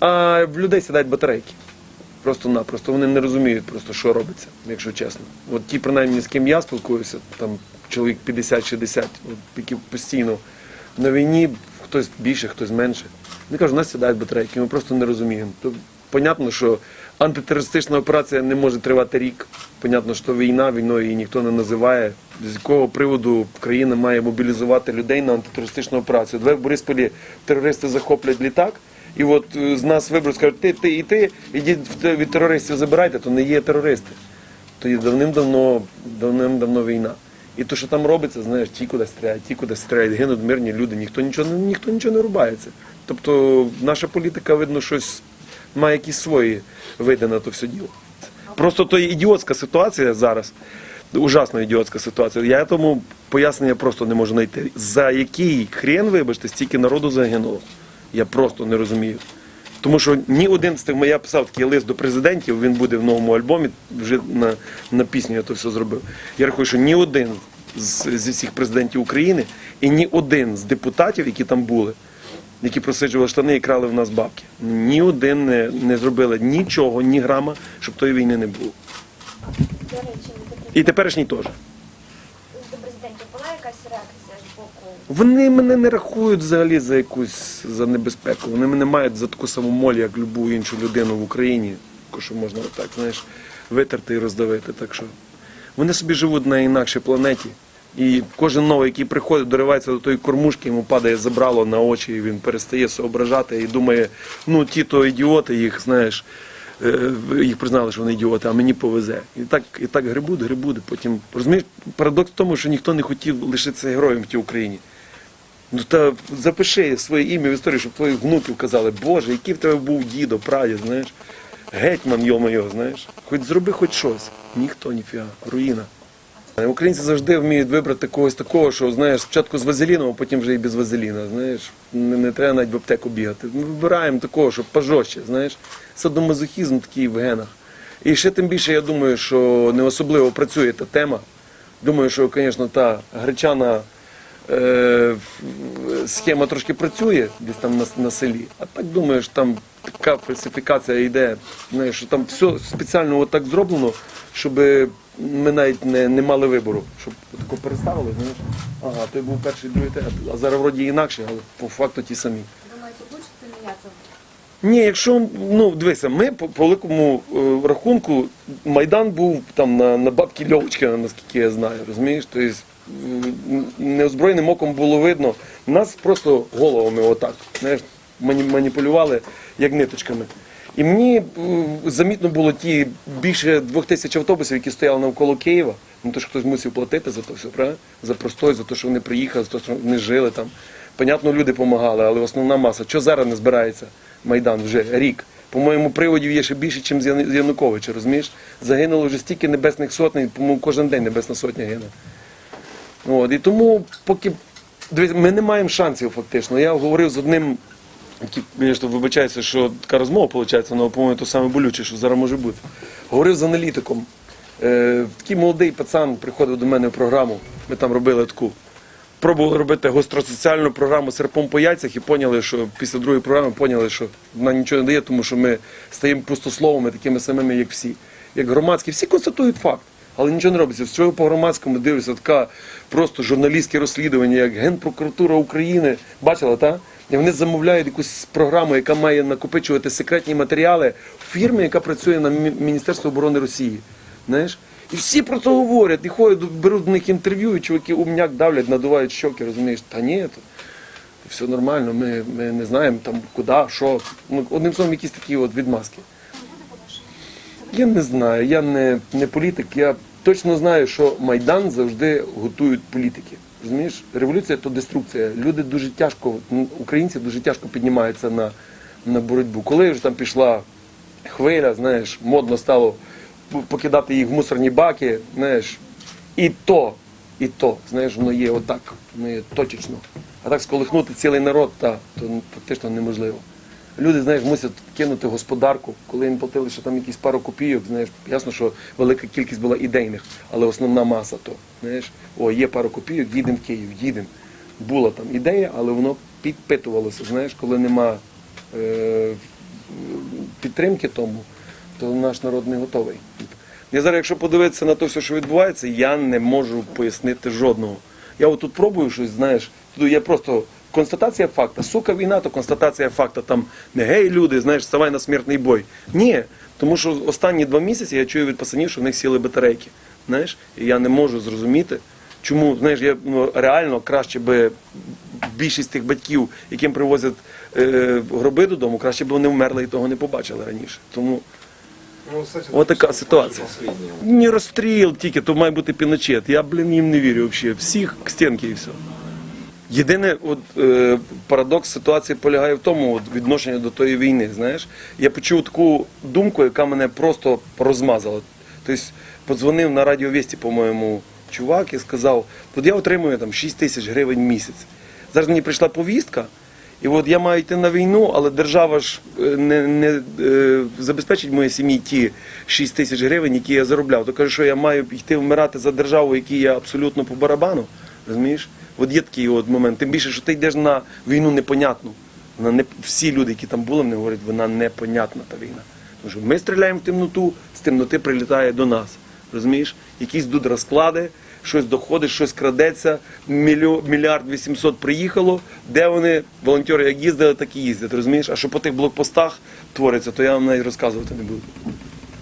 а в людей сідають батарейки. Просто-напросто. Вони не розуміють просто, що робиться, якщо чесно. От ті, принаймні, з ким я спілкуюся, там чоловік 50-60, які постійно на війні, хтось більше, хтось менше. Вони кажуть, у нас сідають батарейки, ми просто не розуміємо. То, понятно, що антитерористична операція не може тривати рік. Понятно, що війна, війною її ніхто не називає. З якого приводу країна має мобілізувати людей на антитерористичну операцію? Давай в Борисполі терористи захоплять літак. І от е, з нас виберуть, скажуть, ти, ти і ти, ідіть від терористів забирайте, то не є терористи. То є давним-давно, давним-давно війна. І то, що там робиться, знаєш, ті куди стріляють, ті куди стріляють, гинуть мирні люди, ніхто нічого, ніхто нічого не рубається. Тобто наша політика, видно, щось має якісь свої види на то все діло. Просто то є ідіотська ситуація зараз. Ужасно ідіотська ситуація. Я тому пояснення просто не можу знайти. За який хрен, вибачте, стільки народу загинуло. Я просто не розумію. Тому що ні один з тих, я писав такий лист до президентів, він буде в новому альбомі, вже на, на пісню я то все зробив. Я рахую, що ні один з, зі всіх президентів України і ні один з депутатів, які там були, які просиджували штани і крали в нас бабки, ні один не, не зробили нічого, ні грама, щоб тої війни не було. І теперішній теж. до президентів була якась реакція з боку Вони мене не рахують взагалі за якусь за небезпеку. Вони мене мають за таку саму моль, як любу іншу людину в Україні, що можна отак, знаєш, витерти і роздавити. Так що вони собі живуть на інакшій планеті. І кожен новий, який приходить, доривається до тої кормушки, йому падає забрало на очі, і він перестає соображати і думає, ну ті то ідіоти, їх знаєш, їх признали, що вони ідіоти, а мені повезе. І так, і так грибуть, грибуть. Потім розумієш, парадокс в тому, що ніхто не хотів лишитися героєм в тій Україні. Ну та запиши своє ім'я в історію, щоб твоїх внуків казали, Боже, який в тебе був дідо, прадід, знаєш, гетьман, йо-моє, знаєш. Хоч зроби хоч щось. Ніхто, ніфіга, руїна. Українці завжди вміють вибрати когось такого, що знаєш, спочатку з вазеліном, а потім вже і без вазеліна. Знаєш, не, не треба навіть в аптеку бігати. Ми вибираємо такого, щоб пожорстче, знаєш. Садомазохізм такий в генах. І ще тим більше я думаю, що не особливо працює та тема. Думаю, що, звісно, та гречана е, схема трошки працює десь там на, на селі. А так думаю, що там така фальсифікація йде. Знаєш, що там все спеціально отак зроблено, щоб ми навіть не, не мали вибору. Щоб тако переставили, знаєш. Ага, той був перший, другий, третій. А зараз вроді інакше, але по факту ті самі. думаєте, будуть мінятися? Ні, якщо ну дивися, ми по, по великому е, рахунку Майдан був там на, на бабки Льовочкина, наскільки я знаю, розумієш? Тобто неозброєним оком було видно. Нас просто головами отак, знаєш, мані- маніпулювали як ниточками. І мені замітно було ті більше двох тисяч автобусів, які стояли навколо Києва. Ну то ж хтось мусив платити за то все, правда? За простой, за те, що вони приїхали, за те, що вони жили там. Понятно, люди допомагали, але основна маса. Що зараз не збирається Майдан вже рік? По-моєму, приводів є ще більше, ніж з Януковича, розумієш? Загинуло вже стільки небесних сотень, по-моєму, кожен день небесна сотня гине. От, і тому, поки дивись, ми не маємо шансів фактично. Я говорив з одним, звісно, вибачається, що така розмова виходить, але, по-моєму, то саме болюче, що зараз може бути. Говорив з аналітиком. Е, такий молодий пацан приходив до мене в програму. Ми там робили таку. Пробували робити гостросоціальну програму серпом по яйцях і поняли, що після другої програми поняли, що вона нічого не дає, тому що ми стаємо пустословами, такими самими, як всі. Як громадські, всі констатують факт, але нічого не робиться. З чого по громадському дивишся, така просто журналістське розслідування, як Генпрокуратура України. Бачила, та? І вони замовляють якусь програму, яка має накопичувати секретні матеріали в фірмі, яка працює на Мі- Міністерство оборони Росії. Знаєш? І всі про це говорять, і ходять, беруть в них інтерв'ю, і чуваки умняк давлять, надувають щоки, розумієш, та ні, то, все нормально, ми, ми не знаємо там куди, що. Ну, одним словом, якісь такі от відмазки. Я не знаю, я не, не політик, я точно знаю, що Майдан завжди готують політики. Розумієш, революція то деструкція. Люди дуже тяжко, українці дуже тяжко піднімаються на, на боротьбу. Коли вже там пішла хвиля, знаєш, модно стало покидати їх в мусорні баки, знаєш, і то, і то, знаєш, воно є отак, воно є точечно. А так сколихнути цілий народ, та, то фактично неможливо. Люди, знаєш, мусять кинути господарку, коли їм платили ще там якісь пару копійок, знаєш, ясно, що велика кількість була ідейних, але основна маса то, знаєш, о, є пару копійок, їдемо в Київ, їдемо. Була там ідея, але воно підпитувалося, знаєш, коли нема е, підтримки тому, то наш народ не готовий. Я зараз, якщо подивитися на те, що відбувається, я не можу пояснити жодного. Я отут пробую щось, знаєш, є просто констатація факта. Сука, війна, то констатація факта. Там не гей, люди, знаєш, ставай на смертний бой. Ні. Тому що останні два місяці я чую від пацанів, що в них сіли батарейки. Знаєш, і я не можу зрозуміти, чому, знаєш, я ну, реально краще би більшість тих батьків, яким привозять е, гроби додому, краще б вони вмерли і того не побачили раніше. Тому Ну, кстати, Ось така ситуація. не розстріл тільки, то має бути піночет. Я, блін, їм не вірю взагалі. Всіх к стінки і все. Єдине, от, е, парадокс ситуації полягає в тому, от, відношення до тої війни. Знаєш, я почув таку думку, яка мене просто розмазала. Тобто, подзвонив на радіовісті, по-моєму, чувак і сказав: от я отримую там 6 тисяч гривень місяць. Зараз мені прийшла повістка, і от я маю йти на війну, але держава ж е, не, не е, забезпечить моїй сім'ї ті 6 тисяч гривень, які я заробляв. То каже, що я маю йти вмирати за державу, якій я абсолютно по барабану. Розумієш? От є такий от момент. Тим більше, що ти йдеш на війну непонятну. Вона не всі люди, які там були, вони говорять, вона непонятна та війна. Тому що ми стріляємо в темноту, з темноти прилітає до нас. Розумієш? Якісь тут розклади, щось доходить, щось крадеться, мільйо- мільярд вісімсот приїхало. Де вони, волонтери, як їздили, так і їздять. Розумієш? А що по тих блокпостах твориться, то я вам навіть розказувати не буду.